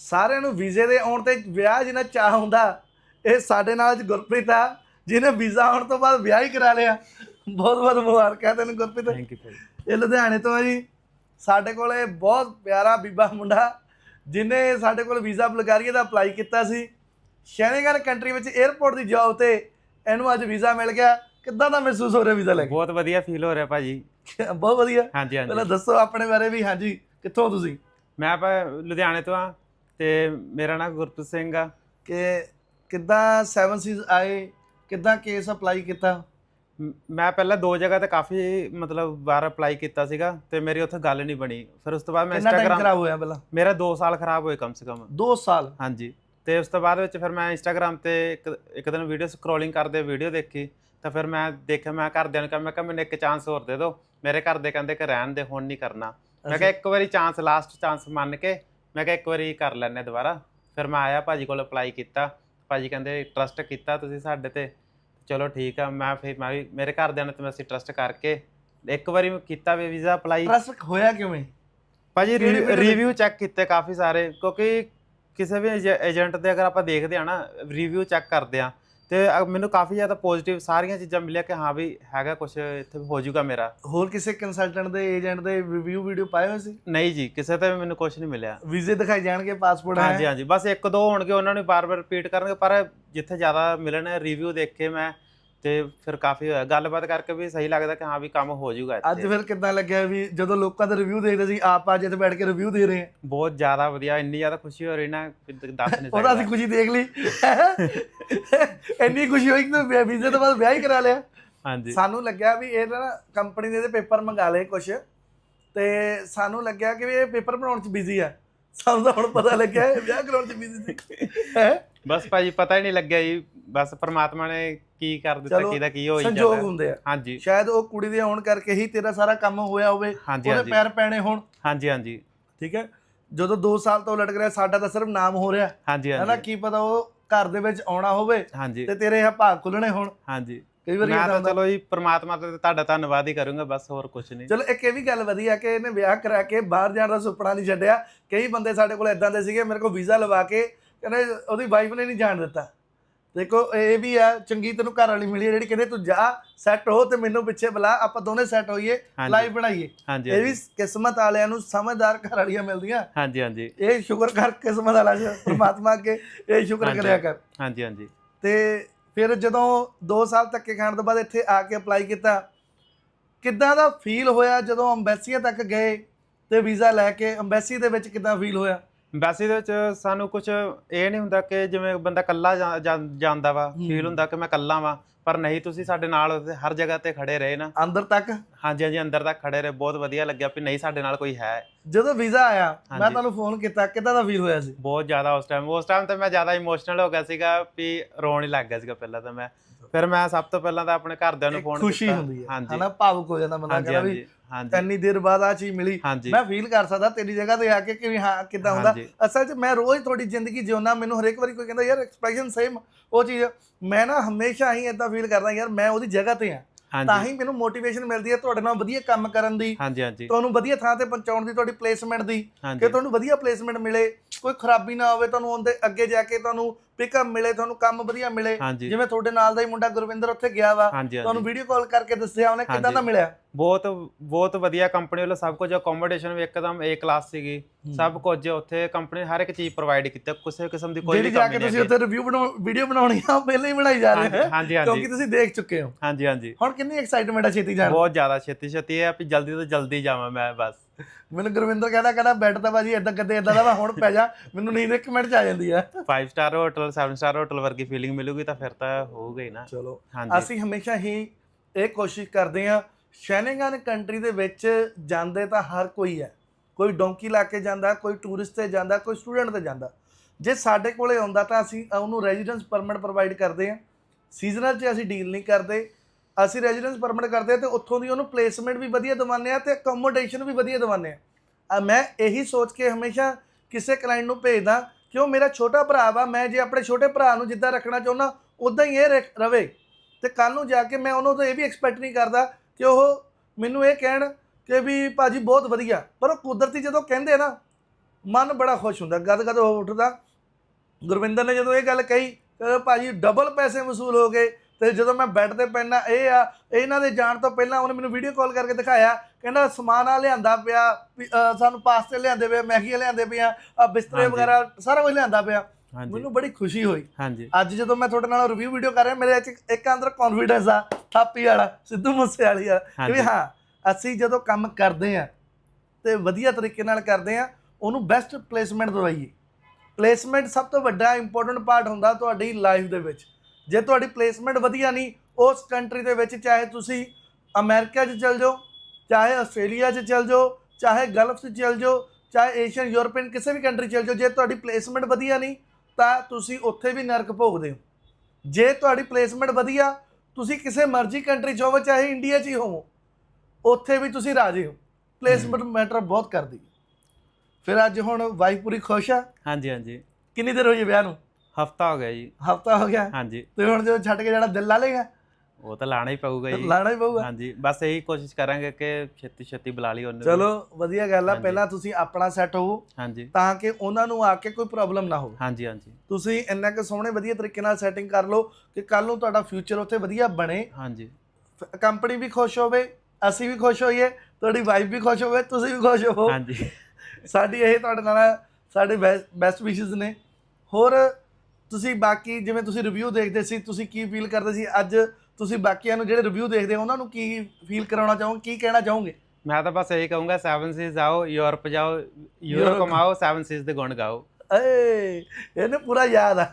ਸਾਰਿਆਂ ਨੂੰ ਵੀਜ਼ੇ ਦੇ ਆਉਣ ਤੇ ਵਿਆਹ ਜਿੰਨਾ ਚਾਹ ਹੁੰਦਾ ਇਹ ਸਾਡੇ ਨਾਲ ਅੱਜ ਗੁਰਪ੍ਰੀਤ ਆ ਜਿਹਨੇ ਵੀਜ਼ਾ ਆਉਣ ਤੋਂ ਬਾਅਦ ਵਿਆਹ ਹੀ ਕਰਾ ਲਿਆ। ਬਹੁਤ ਬਹੁਤ ਮੁਬਾਰਕਾਂ ਤੈਨੂੰ ਗੁਰਪ੍ਰੀਤ। ਥੈਂਕ ਯੂ ਇਹ ਲੁਧਿਆਣੇ ਤੋਂ ਹੈ ਜੀ। ਸਾਡੇ ਕੋਲੇ ਬਹੁਤ ਪਿਆਰਾ ਬੀਬਾ ਮੁੰਡਾ ਜਿਨੇ ਸਾਡੇ ਕੋਲ ਵੀਜ਼ਾ ਬੁਲਗਾਰੀਆ ਦਾ ਅਪਲਾਈ ਕੀਤਾ ਸੀ। ਸ਼ੈਨਗਨ ਕੰਟਰੀ ਵਿੱਚ 에ਅਰਪੋਰਟ ਦੀ ਜੌਬ ਤੇ ਇਹਨੂੰ ਅੱਜ ਵੀਜ਼ਾ ਮਿਲ ਗਿਆ। ਕਿੱਦਾਂ ਦਾ ਮਹਿਸੂਸ ਹੋ ਰਿਹਾ ਵੀਜ਼ਾ ਲੈ ਬਹੁਤ ਵਧੀਆ ਫੀਲ ਹੋ ਰਿਹਾ ਭਾਜੀ। ਕੇ ਬਹੁਤ ਵਧੀਆ। ਹਾਂਜੀ ਪਹਿਲਾਂ ਹਾਂਜੀ ਦੱਸੋ ਆਪਣੇ ਬਾਰੇ ਵੀ। ਹਾਂਜੀ ਕਿੱਥੋਂ ਹੋ ਤੁਸੀਂ? ਮੈਂ ਆਪਾਂ ਲੁਧਿਆਣੇ ਤੋਂ ਆ। ਤੇ ਮੇਰਾ ਨਾਮ ਗੁਰਪ੍ਰੀਤ ਸਿੰਘ ਆ। ਕਿ ਕਿੱਦਾਂ 7 ਸੀਜ਼ ਆਏ? ਕਿੱਦਾਂ ਕੇਸ ਅਪਲਾਈ ਕੀਤਾ? ਮ- ਮੈਂ ਪਹਿਲਾਂ ਦੋ ਜਗ੍ਹਾ ਤੇ ਕਾਫੀ ਮਤਲਬ ਵਾਰ ਅਪਲਾਈ ਕੀਤਾ ਸੀਗਾ ਤੇ ਮੇਰੀ ਉੱਥੇ ਗੱਲ ਨਹੀਂ ਬਣੀ। ਫਿਰ ਉਸ ਤੋਂ ਬਾਅਦ ਮੈਂ ਕਿੰਨਾ ਟਾਈਮ ਇੰਸਟਾਗ੍ਰਾਮ ਖਰਾਬ ਹੋਇਆ ਪਹਿਲਾਂ? ਮੇਰਾ 2 ਸਾਲ ਖਰਾਬ ਹੋਏ ਕਮ ਸੇ ਕਮ। 2 ਸਾਲ? ਹਾਂਜੀ। ਤੇ ਉਸ ਤੋਂ ਬਾਅਦ ਵਿੱਚ ਫਿਰ ਮੈਂ ਇੰਸਟਾਗ੍ਰਾਮ ਤੇ ਇੱਕ ਇੱਕ ਦਿਨ ਵੀਡੀਓ ਸਕਰੋਲਿੰਗ ਕਰਦੇ ਵੀਡੀਓ ਦੇਖੀ। ਤਾਂ ਫਿਰ ਮੈਂ ਦੇਖਿਆ ਮੈਂ ਘਰਦਿਆਂ ਨੂੰ ਕਿਹਾ ਮੈਂ ਕਿਹਾ ਮੈਨੂੰ ਇੱਕ ਚਾਂਸ ਹੋਰ ਦੇ ਦਿਓ। ਮੇਰੇ ਘਰ ਦੇ ਕਹਿੰਦੇ ਕਿ ਰਹਿਣ ਦੇ ਹੁਣ ਨਹੀਂ ਕਰਨਾ। ਮੈਂ ਕਿਹਾ ਇੱਕ ਵਾਰੀ ਚਾਂਸ ਲਾਸਟ ਚਾਂਸ ਮੰਨ ਕੇ ਮੈਂ ਕਿਹਾ ਇੱਕ ਵਾਰੀ ਕਰ ਲੈਣੇ ਦੁਬਾਰਾ। ਫਿਰ ਮੈਂ ਆਇਆ ਭਾਜੀ ਕੋਲ ਅਪਲਾਈ ਕੀਤਾ। ਭਾਜੀ ਕਹਿੰਦੇ ਟਰਸਟ ਕੀਤਾ ਤੁਸੀਂ ਸਾਡੇ ਤੇ? ਚਲੋ ਠੀਕ ਆ। ਮੈਂ ਫਿਰ ਮੈਂ ਵੀ ਮੇਰੇ ਘਰਦਿਆਂ ਨੇ ਤੇ ਮੈਂ ਅਸੀਂ ਟਰਸਟ ਕਰਕੇ ਇੱਕ ਵਾਰੀ ਮੈਂ ਕੀਤਾ ਵੀ ਵੀਜ਼ਾ ਅਪਲਾਈ ਟਰਸਟ ਹੋਇਆ ਕਿਵੇਂ? ਭਾਜੀ ਰਿਵਿਊ ਚੈੱਕ ਕੀਤੇ ਕਾਫੀ ਸਾਰੇ। ਕਿਉਂਕਿ ਕਿਸੇ ਵੀ ਏਜੰਟ ਦੇ ਅਗਰ ਆਪਾਂ ਦੇਖਦੇ ਆ ਨਾ ਰਿਵਿਊ ਚੈੱਕ ਕਰਦੇ ਆ। ਤੇ ਅ- ਮੈਨੂੰ ਕਾਫੀ ਜ਼ਿਆਦਾ ਪੋਜ਼ਿਟਿਵ ਸਾਰੀਆਂ ਚੀਜ਼ਾਂ ਮਿਲਿਆ ਕਿ ਹਾਂ ਵੀ ਹੈਗਾ ਕੁਝ ਇੱਥੇ ਹੋ ਜਾਊਗਾ ਮੇਰਾ। ਹੋਰ ਕਿਸੇ ਕੰਸਲਟੈਂਟ ਦੇ ਏਜੰਟ ਦੇ ਰਿਵਿਊ ਵੀਡੀਓ ਪਾਏ ਹੋਏ ਸੀ? ਨਹੀਂ ਜੀ ਕਿਸੇ ਤੇ ਵੀ ਮੈਨੂੰ ਕੁਝ ਨਹੀਂ ਮਿਲਿਆ। ਵੀਜ਼ੇ ਦਿਖਾਈ ਜਾਣਗੇ ਪਾਸਪੋਰਟ ਹਾਂਜੀ ਹਾਂਜੀ ਬਸ ਇੱਕ ਦੋ ਹੋਣਗੇ ਉਹਨਾਂ ਨੂੰ ਬਾਰ-ਬਾਰ ਰਿਪੀਟ ਕਰਨਗੇ ਪਰ ਜਿੱਥੇ ਜ਼ਿਆਦਾ ਮਿਲਣ ਰਿਵਿਊ ਦੇਖ ਕੇ ਮੈਂ ਤੇ ਫਿਰ ਕਾਫੀ ਹੋਇਆ। ਗੱਲਬਾਤ ਕਰਕੇ ਵੀ ਸਹੀ ਲੱਗਦਾ ਕਿ ਹਾਂ ਵੀ ਕੰਮ ਹੋ ਜਾਊਗਾ ਅੱਜ ਫਿਰ ਕਿੱਦਾਂ ਲੱਗਿਆ ਵੀ ਜਦੋਂ ਲੋਕਾਂ ਦੇ ਰਿਵਿਊ ਦੇਖਦੇ ਸੀ ਆਪ ਅੱਜ ਇੱਥੇ ਬੈਠ ਕੇ ਰਿਵਿਊ ਦੇ ਰਹੇ ਹਾਂ ਬਹੁਤ ਜ਼ਿਆਦਾ ਵਧੀਆ ਇੰਨੀ ਜ਼ਿਆਦਾ ਖੁਸ਼ੀ ਹੋ ਰਹੀ ਨਾ ਕਿ ਦੱਸ ਨਹੀਂ ਉਹਦਾ ਅਸੀਂ ਸਕਦਾ। ਖੁਸ਼ੀ ਦੇਖ ਲਈ। ਇੰਨੀ ਖੁਸ਼ੀ ਹੋਈ ਕਿ ਵੀਜ਼ੇ ਤੋਂ ਬਾਅਦ ਵਿਆਹ ਹੀ ਕਰਾ ਲਿਆ। ਹਾਂਜੀ। ਸਾਨੂੰ ਲੱਗਿਆ ਵੀ ਇਹ ਨਾ ਕੰਪਨੀ ਦੇ ਪੇਪਰ ਮੰਗਾ ਲਏ ਕੁਛ। ਤੇ ਸਾਨੂੰ ਲੱਗਿਆ ਕਿ ਵੀ ਇਹ ਪੇਪਰ ਬਣਾਉਣ ਚ ਬਿਜ਼ੀ ਆ। ਸਾਨੂੰ ਤਾਂ ਹੁਣ ਪਤਾ ਲੱਗਿਆ ਇਹ ਵਿਆਹ ਕਰਾਉਣ ਚ ਬਿਜ਼ੀ ਸੀ। ਹੈ? ਬਸ ਭਾਜੀ ਪਤਾ ਹੀ ਨਹੀਂ ਲੱਗਿਆ ਜੀ। ਬਸ ਪ੍ਰਮਾਤਮਾ ਨੇ ਕੀ ਕਰ ਦਿੱਤਾ ਚਲੋ, ਕਿਹਦਾ ਕੀ ਹੋਈ ਸੰਜੋਗ ਹੁੰਦੇ ਆ। ਹਾਂਜੀ। ਸ਼ਾਇਦ ਉਹ ਕੁੜੀ ਦੇ ਆਉਣ ਕਰਕੇ ਹੀ ਤੇਰਾ ਸਾਰਾ ਕੰਮ ਹੋਇਆ ਹੋਵੇ ਹਾਂਜੀ ਉਹਦੇ ਹਾਂਜੀ। ਪੈਰ ਪੈਣੇ ਹੋਣ। ਹਾਂਜੀ ਹਾਂਜੀ। ਠੀਕ ਹੈ? ਜਦੋਂ 2 ਸਾਲ ਤੋਂ ਲਟਕ ਰਿਹਾ ਸਾਡਾ ਤਾਂ ਸਿਰਫ ਨਾਮ ਹੋ ਰਿਹਾ। ਹਾਂਜੀ ਹੈ ਨਾ ਹਾਂਜੀ। ਕੀ ਪਤਾ ਉਹ ਘਰ ਦੇ ਵਿੱਚ ਆਉਣਾ ਹੋਵੇ ਹਾਂਜੀ। ਤੇ ਤੇਰੇ ਇਹ ਭਾਗ ਖੁੱਲਣੇ ਹੋਣ। ਹਾਂਜੀ। ਕਈ ਵਾਰੀ ਮੈਂ ਤਾਂ। ਚਲੋ ਜੀ ਪ੍ਰਮਾਤਮਾ ਤੇ ਤੁਹਾਡਾ ਧੰਨਵਾਦ ਹੀ ਕਰੂੰਗਾ ਬਸ ਹੋਰ ਕੁਝ ਨਹੀਂ। ਚਲੋ ਇੱਕ ਇਹ ਵੀ ਗੱਲ ਵਧੀਆ ਕਿ ਇਹਨੇ ਵਿਆਹ ਕਰਾ ਕੇ ਬਾਹਰ ਜਾਣ ਦਾ ਸੁਪਨਾ ਨਹੀਂ ਛੱਡਿਆ। ਕਈ ਬੰਦੇ ਸਾਡੇ ਕੋਲ ਇਦਾਂ ਦੇ ਸੀਗੇ ਮੇਰੇ ਕੋਲ ਵੀਜ਼ਾ ਲਵਾ ਕੇ ਕਹਿੰਦੇ ਉਹਦੀ ਵਾਈਫ ਨੇ ਨਹੀਂ ਜਾਣ ਦਿੱਤਾ। ਦੇਖੋ ਇਹ ਵੀ ਆ ਚੰਗੀ ਤੈਨੂੰ ਘਰ ਵਾਲੀ ਮਿਲੀ ਜਿਹੜੀ ਕਹਿੰਦੇ ਤੂੰ ਜਾ ਸੈੱਟ ਹੋ ਤੇ ਮੈਨੂੰ ਪਿੱਛੇ ਬੁਲਾ ਆਪਾਂ ਦੋਨੇ ਸੈੱਟ ਹੋਈਏ ਹਾਂਜੀ। ਲਾਈਵ ਬਣਾਈਏ। ਹਾਂਜੀ ਇਹ ਵੀ ਕਿਸਮਤ ਵਾਲਿਆਂ ਨੂੰ ਸਮਝਦਾਰ ਘਰ ਵਾਲੀਆਂ ਮਿਲਦੀਆਂ। ਹਾਂਜੀ ਹਾਂਜੀ। ਇਹ ਸ਼ੁਕਰ ਕਰ ਕਿਸਮਤ ਵਾਲਾ ਜੀ, ਪ੍ਰਮਾਤਮਾ ਅੱਗੇ ਇਹ ਸ਼ੁਕਰ ਹਾਂਜੀ। ਕਰਿਆ ਕਰ। ਹਾਂਜੀ ਹਾਂਜੀ। ਤੇ ਫਿਰ ਜਦੋਂ 2 ਸਾਲ ਧੱਕੇ ਖਾਣ ਤੋਂ ਬਾਅਦ ਇੱਥੇ ਆ ਕੇ ਅਪਲਾਈ ਕੀਤਾ ਕਿੱਦਾਂ ਦਾ ਫੀਲ ਹੋਇਆ ਜਦੋਂ ਅੰਬੈਸੀਆਂ ਤੱਕ ਗਏ ਤੇ ਵੀਜ਼ਾ ਲੈ ਕੇ ਅੰਬੈਸੀ ਦੇ ਵਿੱਚ ਕਿੱਦਾਂ ਫੀਲ ਹੋਇਆ? ਵੈਸੇ ਇਹਦੇ ਵਿੱਚ ਸਾਨੂੰ ਕੁਝ ਇਹ ਨਹੀਂ ਹੁੰਦਾ ਕਿ ਜਿਵੇਂ ਬੰਦਾ ਕੱਲਾ ਜਾਂਦਾ ਵਾ। ਫੀਲ ਹੁੰਦਾ ਕਿ ਮੈਂ ਕੱਲਾ ਵਾਂ ਪਰ ਨਹੀਂ ਤੁਸੀਂ ਸਾਡੇ ਨਾਲ ਹਰ ਜਗ੍ਹਾ ਤੇ ਖੜੇ ਰਹੇ ਨਾ। ਅੰਦਰ ਤੱਕ? ਹਾਂਜੀ ਹਾਂਜੀ ਅੰਦਰ ਤੱਕ ਖੜੇ ਰਹੇ ਬਹੁਤ ਵਧੀਆ ਲੱਗਿਆ ਵੀ ਨਹੀਂ ਸਾਡੇ ਨਾਲ ਕੋਈ ਹੈ। ਜਦੋਂ ਵੀਜ਼ਾ ਆਇਆ ਮੈਂ। ਤੁਹਾਨੂੰ ਫੋਨ ਕੀਤਾ ਕਿੱਦਾਂ ਦਾ ਫੀਲ ਹੋਇਆ ਸੀ? ਬਹੁਤ ਜ਼ਿਆਦਾ ਉਸ ਟਾਈਮ ਉਸ ਟਾਈਮ ਤੇ ਮੈਂ ਜ਼ਿਆਦਾ ਇਮੋਸ਼ਨਲ ਹੋ ਗਿਆ ਸੀਗਾ ਵੀ ਰੋਣ ਹੀ ਲੱਗ ਗਿਆ ਸੀਗਾ ਪਹਿਲਾਂ ਤਾਂ ਮੈਂ। ਫਿਰ ਮੈਂ ਸਭ ਤੋਂ ਪਹਿਲਾਂ ਤਾਂ ਆਪਣੇ ਘਰਦਿਆਂ ਨੂੰ ਫੋਨ ਖੁਸ਼ੀ ਕੀਤਾ। ਹੁੰਦੀ ਹੈ ਹਾਂਜੀ। ਹਨਾ ਭਾਵੁਕ ਹੋ ਜਾਂਦਾ ਬੰਦਾ ਕਹਿੰਦਾ ਵੀ ਇੰਨੀ ਦੇਰ ਬਾਅਦ ਆ ਚੀਜ਼ ਮਿਲੀ। ਮੈਂ ਫੀਲ ਕਰ ਸਕਦਾ ਤੇਰੀ ਜਗ੍ਹਾ ਤੇ ਆ ਕੇ ਕਿ ਹਾਂ ਕਿੱਦਾਂ ਹੁੰਦਾ। ਅਸਲ 'ਚ ਮੈਂ ਰੋਜ਼ ਤੁਹਾਡੀ ਜ਼ਿੰਦਗੀ ਜਿਉਣਾ ਮੈਨੂੰ ਹਰੇਕ ਵਾਰੀ ਕੋਈ ਕਹਿੰਦਾ ਯਾਰ ਐਕਸਪ੍ਰੈਸ਼ਨ ਸੇਮ ਉਹ ਚੀਜ਼ ਮੈਂ ਨਾ ਹਮੇਸ਼ਾ ਹੀ ਇਦਾਂ ਫੀਲ ਕਰਦਾ ਯਾਰ ਮੈਂ ਉਹਦੀ ਜਗ੍ਹਾ ਤੇ ਆ। ਤਾਂ ਹੀ ਮੈਨੂੰ ਮੋਟੀਵੇਸ਼ਨ ਮਿਲਦੀ ਹੈ ਤੁਹਾਡੇ ਨਾਲ ਵਧੀਆ ਕੰਮ ਕਰਨ ਦੀ ਹਾਂਜੀ ਹਾਂਜੀ। ਤੁਹਾਨੂੰ ਵਧੀਆ ਥਾਂ ਤੇ ਪਹੁੰਚਾਉਣ ਦੀ ਤੁਹਾਡੀ ਪਲੇਸਮੈਂਟ ਦੀ। ਕਿ ਤੁਹਾਨੂੰ ਵਧੀਆ ਪਲੇਸਮੈਂਟ ਮਿਲੇ ਕੋਈ ਖਰਾਬੀ ਨਾ ਹੋਵੇ ਤੁਹਾਨੂੰ ਉਹਦੇ ਅੱਗੇ ਜਾ ਕੇ ਤੁਹਾਨੂੰ ਪਿਕਅਪ ਮਿਲੇ ਤੁਹਾਨੂੰ ਕੰਮ ਵਧੀਆ ਮਿਲੇ। ਹਾਂਜੀ। ਜਿਵੇਂ ਤੁਹਾਡੇ ਨਾਲ ਦਾ ਹੀ ਮੁੰਡਾ ਗੁਰਵਿੰਦਰ ਉੱਥੇ ਗਿਆ ਵਾ। ਹਾਂਜੀ ਤੁਹਾਨੂੰ ਹਾਂਜੀ ਵੀਡੀਓ ਕਾਲ ਕਰਕੇ ਦੱਸਿਆ ਉਹਨੇ ਕਿਦਾਂ ਦਾ ਹਾਂਜੀ। ਮਿਲਿਆ? ਬਹੁਤ ਬਹੁਤ ਵਧੀਆ ਕੰਪਨੀ ਵੱਲੋਂ ਸਭ ਕੁਝ ਅਕੋਮੋਡੇਸ਼ਨ ਵੀ ਇੱਕਦਮ ਏ ਕਲਾਸ ਸੀਗੀ। ਸਭ ਕੁਝ ਉੱਥੇ ਕੰਪਨੀ ਹਰ ਇੱਕ ਚੀਜ਼ ਪ੍ਰੋਵਾਈਡ ਕੀਤੀ ਕਿਸੇ ਕਿਸਮ ਦੀ ਕੋਈ ਜਿਹੜੀ ਵੀ ਜਾ ਕੇ ਤੁਸੀਂ। ਉੱਥੇ ਰਿਵਿਊ ਬਣਾਉ ਵੀਡੀਓ ਬਣਾਉਣੀ ਆ ਉਹ ਪਹਿਲਾਂ ਹੀ ਬਣਾਈ ਜਾ ਰਹੇ ਹੋ ਹਾਂਜੀ ਕਿਉਂਕਿ ਤੁਸੀਂ ਦੇਖ ਚੁੱਕੇ ਹੋ। ਹਾਂਜੀ ਹਾਂਜੀ। ਹੁਣ ਕਿੰਨੀ ਐਕਸਾਈਟਮੈਂਟ ਆ ਛੇਤੀ ਜਾਣ ਦੀ? ਬਹੁਤ ਜ਼ਿਆਦਾ ਛੇਤੀ ਛੇਤੀ ਆ ਵੀ ਜਲਦੀ ਤੋਂ ਜਲਦੀ ਜਾਵਾਂ ਮੈਂ ਬਸ। ਮੈਨੂੰ ਗੁਰਵਿੰਦਰ ਕਹਿੰਦਾ ਕਹਿੰਦਾ ਬੈੱਡ ਤਾਂ ਬਾਜੀ ਇਦਾਂ ਕਦੇ ਇਦਾਂ ਦਾ ਵਾ ਹੁਣ ਪੈ ਜਾ ਮੈਨੂੰ ਨੀਂਦ ਇੱਕ ਮਿੰਟ ਚ ਆ ਜਾਂਦੀ ਆ। 5 ਸਟਾਰ ਹੋਟਲ 7 ਸਟਾਰ ਹੋਟਲ ਵਰਗੀ ਫੀਲਿੰਗ ਮਿਲੂਗੀ ਤਾਂ ਫਿਰ ਤਾਂ ਹੋਊਗਾ ਹੀ ਨਾ। ਚਲੋ ਹਾਂਜੀ। ਅਸੀਂ ਹਮੇਸ਼ਾ ਹੀ ਇਹ ਕੋਸ਼ਿਸ਼ ਕਰਦੇ ਹਾਂ ਸ਼ੈਨਗਨ ਕੰਟਰੀ ਦੇ ਵਿੱਚ ਜਾਂਦੇ ਤਾਂ ਹਰ ਕੋਈ ਹੈ। ਕੋਈ ਡੋਂਕੀ ਲਾ ਕੇ ਜਾਂਦਾ ਕੋਈ ਟੂਰਿਸਟ ਤੇ ਜਾਂਦਾ ਕੋਈ ਸਟੂਡੈਂਟ ਤੇ ਜਾਂਦਾ। ਜੇ ਸਾਡੇ ਕੋਲੇ ਆਉਂਦਾ ਤਾਂ ਅਸੀਂ ਉਹਨੂੰ ਰੈਜ਼ੀਡੈਂਸ ਪਰਮਿਟ ਪ੍ਰੋਵਾਈਡ ਕਰਦੇ ਹਾਂ। ਸੀਜ਼ਨਲ 'ਚ ਅਸੀਂ ਡੀਲ ਨਹੀਂ ਕਰਦੇ। ਅਸੀਂ ਰੈਜ਼ੀਡੈਂਸ ਪਰਮਿਟ ਕਰਦੇ ਹਾਂ ਤੇ ਉੱਥੋਂ ਦੀ ਉਹਨੂੰ ਪਲੇਸਮੈਂਟ ਵੀ ਵਧੀਆ ਦਿਵਾਉਂਦੇ ਆ ਤੇ ਅਕੋਮੋਡੇਸ਼ਨ ਵੀ ਵਧੀਆ ਦਿਵਾਉਂਦੇ ਆ ਮੈਂ ਇਹੀ ਸੋਚ ਕੇ ਹਮੇਸ਼ਾ ਕਿਸੇ ਕਲਾਇੰਟ ਨੂੰ ਭੇਜਦਾ, ਕਿ ਉਹ ਮੇਰਾ ਛੋਟਾ ਭਰਾ ਵਾ, ਮੈਂ ਜੇ ਆਪਣੇ ਛੋਟੇ ਭਰਾ ਨੂੰ ਜਿੱਦਾਂ ਰੱਖਣਾ ਚਾਹੁੰਦਾ, ਉਦਾਂ ਹੀ ਇਹ ਰਹਿ- ਰਵੇ। ਤੇ ਕੱਲ ਨੂੰ ਜਾ ਕੇ ਮੈਂ ਉਹਨਾਂ ਤੋਂ ਇਹ ਵੀ ਐਕਸਪੈਕਟ ਨਹੀਂ ਕਰਦਾ ਕਿ ਉਹ ਮੈਨੂੰ ਇਹ ਕਹਿਣ ਕਿ ਵੀ ਭਾਜੀ ਬਹੁਤ ਵਧੀਆ, ਪਰ ਉਹ ਕੁਦਰਤੀ ਜਦੋਂ ਕਹਿੰਦੇ ਨਾ, ਮਨ ਬੜਾ ਖੁਸ਼ ਹੁੰਦਾ ਗਦ ਗਦ ਹੋ ਉੱਠਦਾ। ਗੁਰਵਿੰਦਰ ਨੇ ਜਦੋਂ ਇਹ ਗੱਲ ਕਹੀ ਕਹਿੰਦਾ ਭਾਜੀ ਡਬਲ ਪੈਸੇ ਵਸੂਲ ਹੋ ਗਏ ਤੇ ਜਦੋਂ ਮੈਂ ਬੈੱਡ ਤੇ ਪੈਣਾ ਇਹ ਆ ਇਹਨਾਂ ਦੇ ਜਾਣ ਤੋਂ ਪਹਿਲਾਂ ਉਹਨੇ ਮੈਨੂੰ ਵੀਡੀਓ ਕਾਲ ਕਰਕੇ ਦਿਖਾਇਆ ਕਹਿੰਦਾ ਸਮਾਨ ਆ ਲਿਆਂਦਾ ਪਿਆ ਸਾਨੂੰ ਪਾਸਤੇ ਲਿਆਂਦੇ ਪਏ ਮੈਗੀਆਂ ਲਿਆਂਦੇ ਪਿਆ ਆ ਬਿਸਤਰੇ। ਵਗੈਰਾ ਸਾਰਾ ਕੁਝ ਲਿਆਂਦਾ ਪਿਆ। ਮੈਨੂੰ ਬੜੀ ਖੁਸ਼ੀ ਹੋਈ। ਹਾਂਜੀ। ਅੱਜ ਜਦੋਂ ਮੈਂ ਤੁਹਾਡੇ ਨਾਲ ਰਿਵਿਊ ਵੀਡੀਓ ਕਰ ਰਿਹਾ ਮੇਰੇ ਚ ਇੱਕ ਅੰਦਰ ਕੌਨਫੀਡੈਂਸ ਆ ਥਾਪੀ ਵਾਲਾ ਸਿੱਧੂ ਮੂਸੇ ਵਾਲੀ ਆ ਵੀ। ਹਾਂ ਅਸੀਂ ਜਦੋਂ ਕੰਮ ਕਰਦੇ ਆ ਤੇ ਵਧੀਆ ਤਰੀਕੇ ਨਾਲ ਕਰਦੇ ਆ ਉਹਨੂੰ ਬੈਸਟ ਪਲੇਸਮੈਂਟ ਦਵਾਈਏ। ਪਲੇਸਮੈਂਟ ਸਭ ਤੋਂ ਵੱਡਾ ਇੰਪੋਰਟੈਂਟ ਪਾਰਟ ਹੁੰਦਾ ਤੁਹਾਡੀ ਲਾਈਫ ਦੇ ਵਿੱਚ। ਜੇ ਤੁਹਾਡੀ ਪਲੇਸਮੈਂਟ ਵਧੀਆ ਨਹੀਂ ਉਸ ਕੰਟਰੀ ਦੇ ਵਿੱਚ ਚਾਹੇ ਤੁਸੀਂ ਅਮਰੀਕਾ 'ਚ ਚਲ ਜਾਓ ਚਾਹੇ ਆਸਟ੍ਰੇਲੀਆ 'ਚ ਚਲ ਜਾਓ ਚਾਹੇ ਗਲਫ 'ਚ ਚਲ ਜਾਓ ਚਾਹੇ ਏਸ਼ੀਅਨ ਯੂਰਪੀਅਨ ਕਿਸੇ ਵੀ ਕੰਟਰੀ ਚਲ ਜਾਓ ਜੇ ਤੁਹਾਡੀ ਪਲੇਸਮੈਂਟ ਵਧੀਆ ਨਹੀਂ ਤਾਂ ਤੁਸੀਂ ਉੱਥੇ ਵੀ ਨਰਕ ਭੋਗਦੇ ਹੋ। ਜੇ ਤੁਹਾਡੀ ਪਲੇਸਮੈਂਟ ਵਧੀਆ ਤੁਸੀਂ ਕਿਸੇ ਮਰਜ਼ੀ ਕੰਟਰੀ 'ਚ ਹੋਵੋ ਚਾਹੇ ਇੰਡੀਆ 'ਚ ਹੀ ਹੋਵੋ ਉੱਥੇ ਵੀ ਤੁਸੀਂ ਰਾਜੀ ਹੋ। ਪਲੇਸਮੈਂਟ ਮੈਟਰ ਬਹੁਤ ਕਰਦੀ ਫਿਰ ਅੱਜ ਹੁਣ ਵਾਈਫ ਪੂਰੀ ਖੁਸ਼ ਆ? ਹਾਂਜੀ ਹਾਂਜੀ। ਕਿੰਨੀ ਦੇਰ ਹੋਈ ਵਿਆਹ ਨੂੰ? ਹਫਤਾ ਹੋ ਗਿਆ ਜੀ। ਹਫਤਾ ਹੋ ਗਿਆ? ਹਾਂਜੀ। ਤੇ ਹੁਣ ਜਦੋਂ ਛੱਡ ਕੇ ਜਾਣਾ ਦਿਲ ਲਾ ਲੇਗਾ ਉਹ ਤਾਂ ਲਾਣਾ ਹੀ ਪਊਗਾ ਜੀ। ਲਾਣਾ ਹੀ ਪਊਗਾ। ਹਾਂਜੀ ਬਸ ਇਹੀ ਕੋਸ਼ਿਸ਼ ਕਰਾਂਗੇ ਕਿ ਛੇਤੀ ਛੇਤੀ ਬੁਲਾ ਲਈ ਉਹਨੂੰ। ਚਲੋ ਵਧੀਆ ਗੱਲ ਆ। ਪਹਿਲਾਂ ਤੁਸੀਂ ਆਪਣਾ ਸੈੱਟ ਹੋਵੋ ਹਾਂਜੀ। ਤਾਂ ਕਿ ਉਹਨਾਂ ਨੂੰ ਆ ਕੇ ਕੋਈ ਪ੍ਰੋਬਲਮ ਨਾ ਹੋਵੇ। ਹਾਂਜੀ ਹਾਂਜੀ। ਤੁਸੀਂ ਇੰਨਾ ਕਿ ਸੋਹਣੇ ਵਧੀਆ ਤਰੀਕੇ ਨਾਲ ਸੈਟਿੰਗ ਕਰ ਲਓ ਕਿ ਕੱਲ ਨੂੰ ਤੁਹਾਡਾ ਫਿਊਚਰ ਉੱਥੇ ਵਧੀਆ ਬਣੇ। ਹਾਂਜੀ। ਕੰਪਨੀ ਵੀ ਖੁਸ਼ ਹੋਵੇ ਅਸੀਂ ਵੀ ਖੁਸ਼ ਹੋਈਏ ਤੁਹਾਡੀ ਵਾਈਫ ਵੀ ਖੁਸ਼ ਹੋਵੇ ਤੁਸੀਂ ਵੀ ਖੁਸ਼ ਹੋਵੋ। ਹਾਂਜੀ। ਸਾਡੀ ਇਹ ਤੁਹਾਡੇ ਨਾਲ ਸਾਡੇ ਬੈਸਟ ਵਿਸ਼ੇਸ ਨੇ। ਹੋਰ ਤੁਸੀਂ ਬਾਕੀ ਜਿਵੇਂ ਤੁਸੀਂ ਰਿਵਿਊ ਦੇਖਦੇ ਸੀ ਤੁਸੀਂ ਕੀ ਫੀਲ ਕਰਦੇ ਸੀ? ਅੱਜ ਤੁਸੀਂ ਬਾਕੀਆਂ ਨੂੰ ਜਿਹੜੇ ਰਿਵਿਊ ਦੇਖਦੇ ਉਹਨਾਂ ਨੂੰ ਕੀ ਫੀਲ ਕਰਾਉਣਾ ਚਾਹੋਗੇ ਕੀ ਕਹਿਣਾ ਚਾਹੋਗੇ? ਮੈਂ ਤਾਂ ਬਸ ਇਹੀ ਕਹੂੰਗਾ 7 ਸੀਜ਼ ਆਓ ਯੂਰਪ ਜਾਓ ਯੂਰੋ ਯੂਰਪ। ਕਮਾਓ 7 ਸੀਜ਼ ਦੇ ਗੁਣ ਗਾਓ। ਏ ਇਹਨੂੰ ਪੂਰਾ ਯਾਦ ਆ।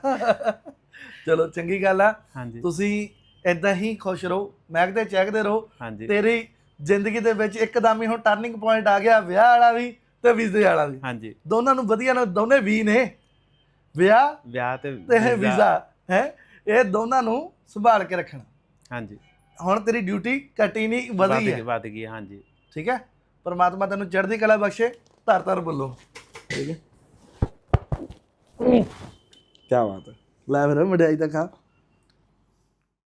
ਚਲੋ ਚੰਗੀ ਗੱਲ ਆ। ਹਾਂਜੀ। ਤੁਸੀਂ ਇਦਾਂ ਹੀ ਖੁਸ਼ ਰਹੋ ਮਹਿਕਦੇ ਚਹਿਕਦੇ ਰਹੋ। ਤੇਰੀ ਜ਼ਿੰਦਗੀ ਦੇ ਵਿੱਚ ਇੱਕਦਮ ਹੀ ਹੁਣ ਟਰਨਿੰਗ ਪੁਆਇੰਟ ਆ ਗਿਆ ਵਿਆਹ ਵਾਲਾ ਵੀ ਤੇ ਵੀਜ਼ੇ ਵਾਲਾ ਵੀ। ਹਾਂਜੀ। ਦੋਨਾਂ ਨੂੰ ਵਧੀਆ ਨੇ ਦੋਨੇ ਵੀ ਨੇ। ਵਿਆਹ ਵਿਆਹ ਤੇ ਤੇ ਵੀਜ਼ਾ। ਹੈ? ਇਹ ਦੋਨਾਂ ਨੂੰ ਸੰਭਾਲ ਕੇ ਰੱਖਣਾ। ਹਾਂਜੀ। ਹੁਣ ਤੇਰੀ ਡਿਊਟੀ ਘਟੀ ਨਹੀਂ ਵੱਧ ਵਧੀ ਗਈ ਹੈ। ਵੱਧ ਗਈ ਹਾਂਜੀ। ਠੀਕ ਹੈ? ਪਰਮਾਤਮਾ ਤੈਨੂੰ ਚੜ੍ਹਦੀ ਕਲਾ ਬਖਸ਼ੇ ਧਰ ਧਰ ਬੋਲੋ। ਠੀਕ ਹੈ। ਕੀ ਬਾਤ ਹੈ। ਲੈ ਫਿਰ ਮੜਾਈ ਤਾਂ ਖਾ।